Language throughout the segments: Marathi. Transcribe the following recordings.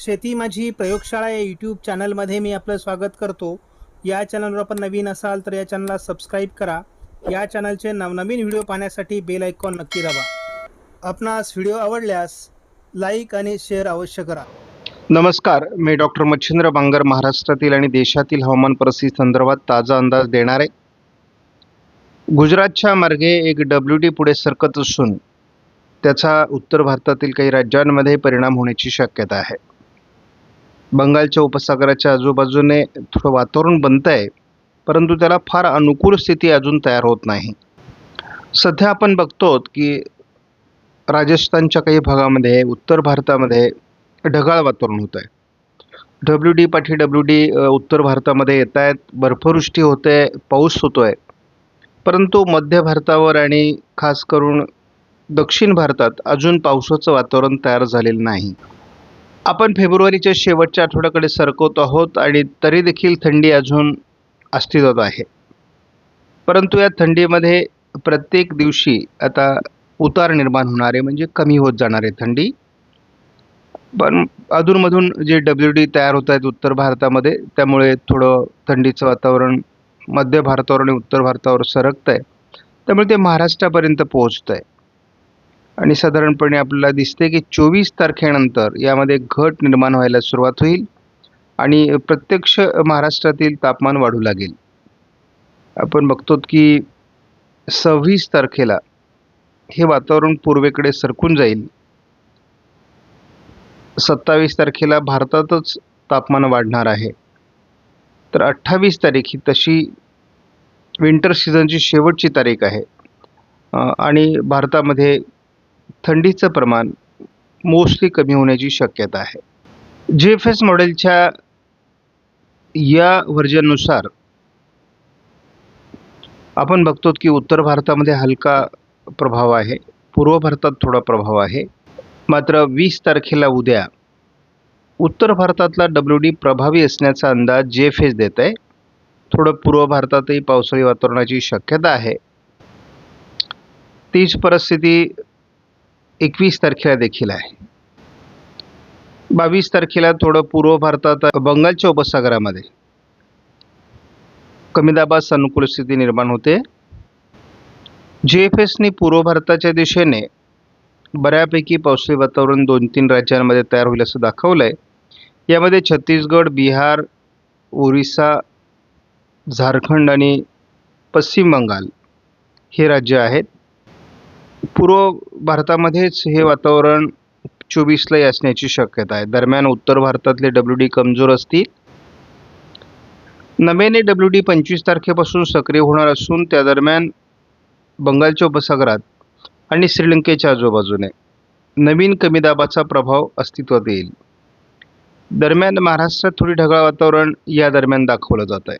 शेती माझी प्रयोगशाळा या यूट्यूब चॅनलमध्ये मी आपलं स्वागत करतो. या चॅनलवर आपण नवीन असाल तर या चॅनलला सबस्क्राईब करा. या चॅनलचे नवनवीन व्हिडिओ पाहण्यासाठी बेल आयकॉन नक्की दाबा. आपणास व्हिडिओ आवडल्यास लाईक आणि शेअर अवश्य करा. नमस्कार मी डॉक्टर मच्छिंद्र बांगर महाराष्ट्रातील आणि देशातील हवामान परिस्थिती संदर्भात ताजा अंदाज देणार. आहे गुजरातच्या मार्गे एक डब्ल्यू डी पुढे सरकत असून त्याचा उत्तर भारतातील काही राज्यांमध्ये परिणाम होण्याची शक्यता आहे. बंगालच्या उपसागराच्या आजूबाजूने थोडं वातावरण बनतं आहे परंतु त्याला फार अनुकूल स्थिती अजून तयार होत नाही. सध्या आपण बघतो की राजस्थानच्या काही भागामध्ये उत्तर भारतामध्ये ढगाळ वातावरण होत आहे. डब्ल्यू डी पाठी डब्ल्यू डी उत्तर भारतामध्ये येत आहेत. बर्फवृष्टी होते पाऊस होतो आहे परंतु मध्य भारतावर आणि खास करून दक्षिण भारतात अजून पावसाचं वातावरण तयार झालेलं नाही. आपण फेब्रुवारीच्या शेवटच्या आठवड्याकडे सरकवत आहोत आणि तरी देखील थंडी अजून अस्तित्वात आहे. परंतु या थंडीमध्ये प्रत्येक दिवशी आता उतार निर्माण होणारे म्हणजे कमी होत जाणारे थंडी. पण अधूनमधून जे डब्ल्यू डी तयार होत आहेत उत्तर भारतामध्ये त्यामुळे थोडं थंडीचं वातावरण मध्य भारतावर आणि उत्तर भारतावर सरकतं आहे त्यामुळे ते महाराष्ट्रापर्यंत पोहोचतं आहे आणि साधारणपणे आपल्याला दिसते की चोवीस तारखेनंतर यामध्ये घट निर्माण व्हायला सुरुवात होईल आणि प्रत्यक्ष महाराष्ट्रातील तापमान वाढू लागेल. आपण बघतो की सव्वीस तारखेला हे वातावरण पूर्वेकडे सरकून जाईल. सत्तावीस तारखेला भारतातच तापमान वाढणार आहे. तर अठ्ठावीस तारीख ही तशी विंटर सीझनची शेवटची तारीख आहे. आणि भारतामध्ये थंडीचं प्रमाण मोस्टली कमी होण्याची शक्यता आहे. जी एफ एस मॉडेलच्या या व्हर्जननुसार आपण बघतो की उत्तर भारतामध्ये हलका प्रभाव आहे. पूर्व भारतात थोडा प्रभाव आहे. मात्र वीस तारखेला उद्या उत्तर भारतातला डब्ल्यू डी प्रभावी असण्याचा अंदाज जे एफ एस देत आहे थोडं पूर्व भारतातही पावसाळी वातावरणाची शक्यता आहे. तीच परिस्थिती एकवीस तारखेला देखील आहे. बावीस तारखेला थोडं पूर्व भारतात बंगालच्या उपसागरामध्ये कमी दाबात अनुकूल स्थिती निर्माण होते. जे एफ एसनी पूर्व भारताच्या दिशेने बऱ्यापैकी पावसाळी वातावरण दोन तीन राज्यांमध्ये तयार होईल असं दाखवलं आहे यामध्ये छत्तीसगड बिहार ओरिसा झारखंड आणि पश्चिम बंगाल हे राज्य आहेत. पूर्व भारतामध्येच हे वातावरण चोवीसलाही असण्याची शक्यता आहे. दरम्यान उत्तर भारतातले डब्ल्यू डी कमजोर असतील. नव्याने डब्ल्यू डी पंचवीस तारखेपासून सक्रिय होणार असून त्या दरम्यान बंगालच्या उपसागरात आणि श्रीलंकेच्या आजूबाजूने नवीन कमी दाबाचा प्रभाव अस्तित्वात येईल. दरम्यान महाराष्ट्रात थोडी ढगाळ वातावरण या दरम्यान दाखवलं जात आहे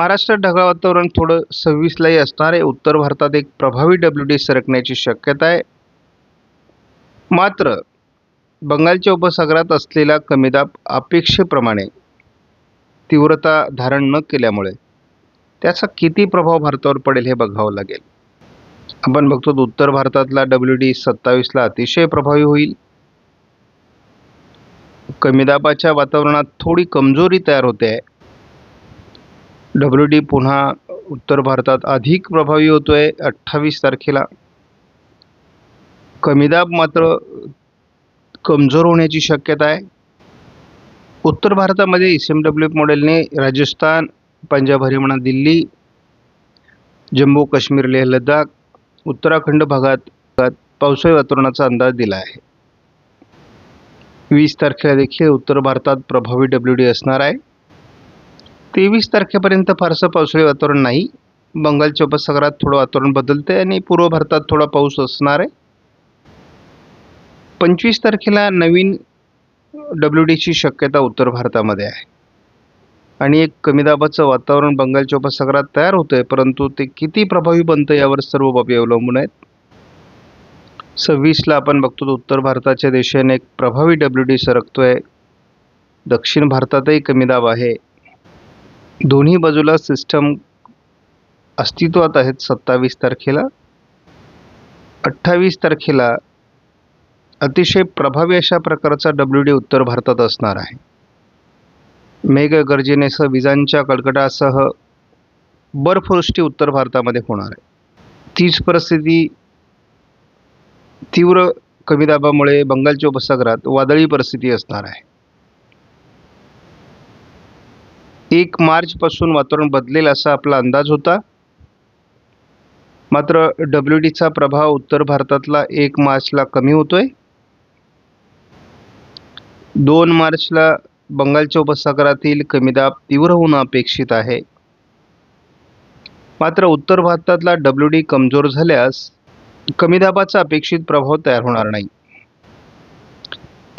महाराष्ट्रात ढगाळ वातावरण थोडं सव्वीसलाही असणार आहे. उत्तर भारतात एक प्रभावी डब्ल्यू डी सरकण्याची शक्यता आहे. मात्र बंगालच्या उपसागरात असलेला कमीदाब अपेक्षेप्रमाणे तीव्रता धारण न केल्यामुळे त्याचा किती प्रभाव भारतावर पडेल हे बघावं लागेल. आपण बघतो उत्तर भारतातला डब्ल्यू डी सत्तावीसला अतिशय प्रभावी होईल. कमी दाबाच्या वातावरणात थोडी कमजोरी तयार होते आहे. डब्ल्यू डी पुन्हा उत्तर भारतात अधिक प्रभावी होतो आहे अठ्ठावीस तारखेला. कमीदाब मात्र कमजोर होण्याची शक्यता आहे. उत्तर भारतामध्ये एस एम डब्ल्यू मॉडेलने राजस्थान पंजाब हरियाणा दिल्ली जम्मू काश्मीर लेह लडाख उत्तराखंड भागात पावसाळी वातावरणाचा अंदाज दिला आहे. वीस तारखेला देखील उत्तर भारतात प्रभावी डब्ल्यू डी असणार आहे. तेवीस तारखेपर्यंत फारसं पावसाळी वातावरण नाही. बंगालच्या उपसागरात थोडं वातावरण बदलते आणि पूर्व भारतात थोडा पाऊस असणार आहे. पंचवीस तारखेला नवीन डब्ल्यू डीची शक्यता उत्तर भारतामध्ये आहे. आणि एक कमी दाबाचं वातावरण बंगालच्या उपसागरात तयार होतं आहे परंतु ते किती प्रभावी बनतं यावर सर्व बाबी अवलंबून आहेत. सव्वीसला आपण बघतो तर उत्तर भारताच्या दिशेने एक प्रभावी डब्ल्यू डी सरकतो आहे दक्षिण भारतातही कमी दाब आहे. दोन्ही बाजूला सिस्टम अस्तित्वात आहेत सत्तावीस तारखेला. अठ्ठावीस तारखेला अतिशय प्रभावी अशा प्रकारचा डब्ल्यू डी उत्तर भारतात असणार आहे. मेघगर्जनेसह विजांच्या कडकडासह बर्फवृष्टी उत्तर भारतामध्ये होणार आहे. तीच परिस्थिती तीव्र कमी दाबामुळे बंगालच्या उपसागरात वादळी परिस्थिती असणार आहे. एक मार्चपासून वातावरण बदलेल असा आपला अंदाज होता. मात्र डब्ल्यू डीचा प्रभाव उत्तर भारतातला एक मार्चला कमी होतोय. दोन मार्चला बंगालच्या उपसागरातील कमी दाब तीव्र होणं अपेक्षित आहे. मात्र उत्तर भारतातला डब्ल्यू डी कमजोर झाल्यास कमी दाबाचा अपेक्षित प्रभाव तयार होणार नाही.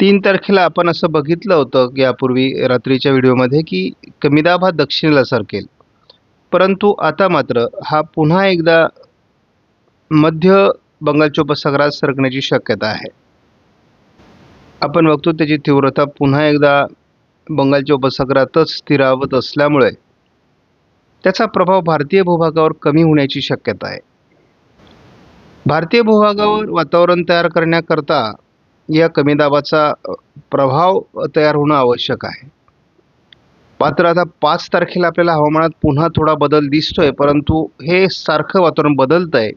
तीन तारखेला आपण असं बघितलं होतं की यापूर्वी रात्रीच्या व्हिडिओमध्ये की कमी दाब हा दक्षिणेला सरकेल. परंतु आता मात्र हा पुन्हा एकदा मध्य बंगालच्या उपसागरात सरकण्याची शक्यता आहे. आपण बघतो त्याची तीव्रता पुन्हा एकदा बंगालच्या उपसागरातच स्थिरावत असल्यामुळे त्याचा प्रभाव भारतीय भूभागावर कमी होण्याची शक्यता आहे. भारतीय भूभागावर वातावरण तयार करण्याकरता या कमी दाबाचा प्रभाव तयार होणं आवश्यक आहे. मात्र आता पाच तारखेला आपल्याला हवामानात पुन्हा थोडा बदल दिसतोय परंतु हे सारखं वातावरण बदलत आहे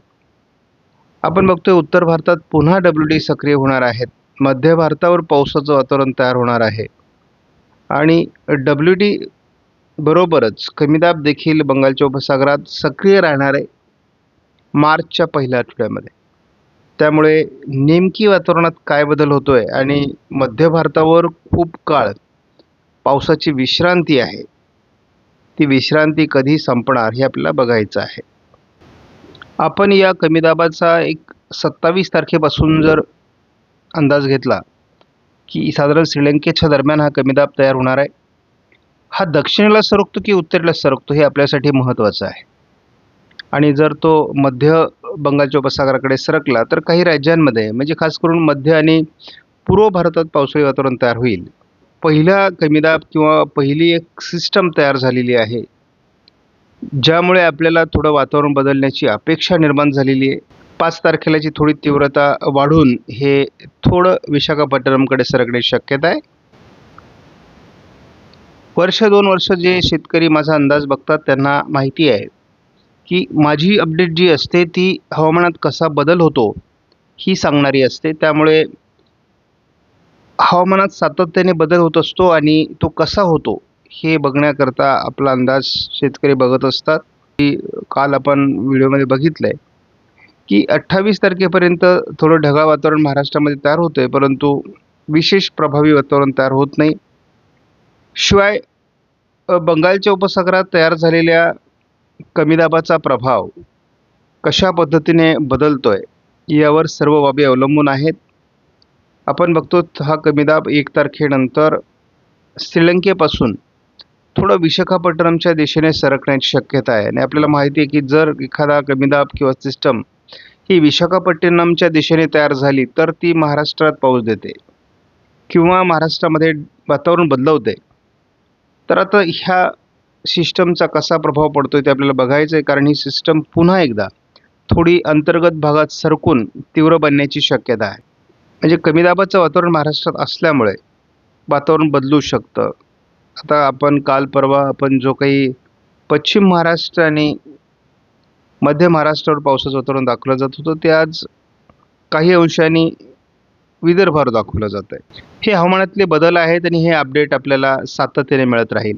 आपण बघतोय उत्तर भारतात पुन्हा डब्ल्यू डी सक्रिय होणार आहेत. मध्य भारतावर पावसाचं वातावरण तयार होणार आहे. आणि डब्ल्यू डी बरोबरच कमीदाब देखील बंगालच्या उपसागरात सक्रिय राहणार आहे मार्चच्या पहिल्या आठवड्यामध्ये. त्यामुळे नेमकी वातावरणात काय बदल होतो आहे आणि मध्य भारतावर खूप काळ पावसाची विश्रांती आहे ती विश्रांती कधी संपणार हे आपल्याला बघायचं आहे. आपण या कमी दाबाचा एक सत्तावीस तारखेपासून जर अंदाज घेतला की साधारण श्रीलंकेच्या दरम्यान हा कमी दाब तयार होणार आहे हा दक्षिणेला सरकतो की उत्तरेला सरकतो हे आपल्यासाठी महत्त्वाचं आहे. आणि जर तो मध्य बंगालच्या उपसागराकडे सरकला तर काही राज्यांमध्ये म्हणजे खास करून मध्य आणि पूर्व भारतात पावसाळी वातावरण तयार होईल. पहिला कमीदाब किंवा पहिली एक सिस्टम तयार झालेली आहे ज्यामुळे आपल्याला थोडं वातावरण बदलण्याची अपेक्षा निर्माण झालेली आहे. पाच तारखेलाची थोडी तीव्रता वाढून हे थोडं विशाखापट्टणमकडे सरकण्याची शक्यता आहे. वर्ष दोन वर्ष जे शेतकरी माझा अंदाज बघतात त्यांना माहिती आहे. की माझी अपडेट जी असते ती हवामानात कसा बदल होतो ही सांगणारी असते. त्यामुळे हवामानात सातत्याने बदल होत असतो आणि तो कसा होतो हे बघण्याकरता आपला अंदाज शेतकरी बघत असतात. की काल आपण व्हिडिओमध्ये बघितलं आहे की अठ्ठावीस तारखेपर्यंत थोडं ढगाळ वातावरण महाराष्ट्रामध्ये तयार होतं आहे परंतु विशेष प्रभावी वातावरण तयार होत नाही. शिवाय बंगालच्या उपसागरात तयार झालेल्या कमी दाबाचा प्रभाव कशा पद्धतीने बदलतो आहे यावर सर्व बाबी अवलंबून आहेत. आपण बघतो हा कमी दाब एक तारखेनंतर श्रीलंकेपासून थोडं विशाखापट्टणमच्या दिशेने सरकण्याची शक्यता आहे. आणि आपल्याला माहिती आहे की जर एखादा कमी दाब किंवा सिस्टम ही विशाखापट्टणमच्या दिशेने तयार झाली तर ती महाराष्ट्रात पाऊस देते किंवा महाराष्ट्रामध्ये वातावरण बदलवते. तर आता ह्या सिस्टमचा कसा प्रभाव पडतो ते आपल्याला बघायचं आहे कारण ही सिस्टम पुन्हा एकदा थोडी अंतर्गत भागात सरकून तीव्र बनण्याची शक्यता आहे. म्हणजे कमी दाबाचं वातावरण महाराष्ट्रात असल्यामुळे वातावरण बदलू शकतं. आता आपण काल परवा आपण जो काही पश्चिम महाराष्ट्र आणि मध्य महाराष्ट्रावर पावसाचं वातावरण दाखवलं जात होतं ते आज काही अंशांनी विदर्भावर दाखवलं जात आहे हे हवामानातले बदल आहेत आणि हे अपडेट आपल्याला सातत्याने मिळत राहील.